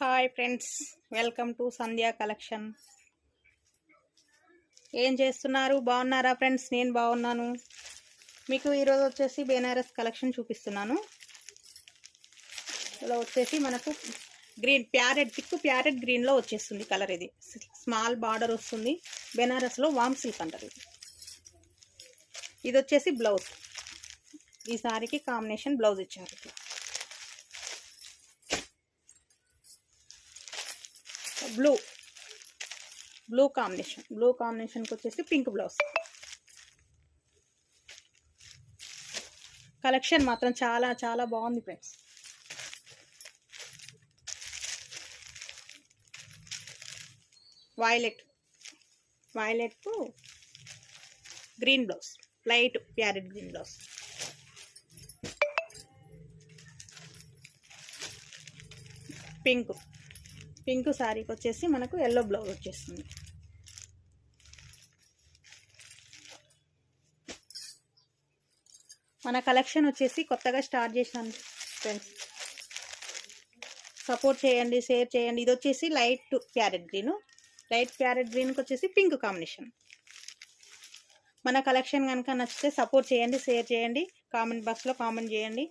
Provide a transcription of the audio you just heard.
Hi friends welcome to Sandhya collection ఏం చేస్తున్నారు? బాగున్నారా ఫ్రెండ్స్ నేను బాగున్నాను. మీకు ఈరోజు వచ్చేసి బెనారస్ కలెక్షన్ చూపిస్తున్నాను. ఇలా వచ్చేసి మనకు గ్రీన్ ప్యారెట్ థిక్ ప్యారెట్ గ్రీన్లో వచ్చేస్తుంది కలర్ ఇది. స్మాల్ బార్డర్ వస్తుంది. బెనారస్లో వామ్ సిల్క్ అంటారు ఇది. ఇది వచ్చేసి బ్లౌజ్ ఈ సారీకి కాంబినేషన్ బ్లౌజ్ ఇచ్చారు. బ్లూ. Blue combination. బ్లూ కాంబినేషన్కి వచ్చేసి పింక్ బ్లౌజ్. కలెక్షన్ మాత్రం చాలా చాలా బాగుంది friends. Violet. Violet green blouse. Light parrot green blouse. Pink. Pink శారీకి వచ్చేసి మనకు ఎల్లో బ్లౌజ్ వచ్చేస్తుంది. మన కలెక్షన్ వచ్చేసి కొత్తగా స్టార్ట్ చేసాను ఫ్రెండ్స్ సపోర్ట్ చేయండి షేర్ చేయండి. ఇది వచ్చేసి light parrot green light parrot గ్రీన్కి వచ్చేసి పింక్ కాంబినేషన్ మన కలెక్షన్ కనుక నచ్చితే సపోర్ట్ చేయండి షేర్ చేయండి. కామెంట్ బాక్స్లో కామెంట్ చేయండి.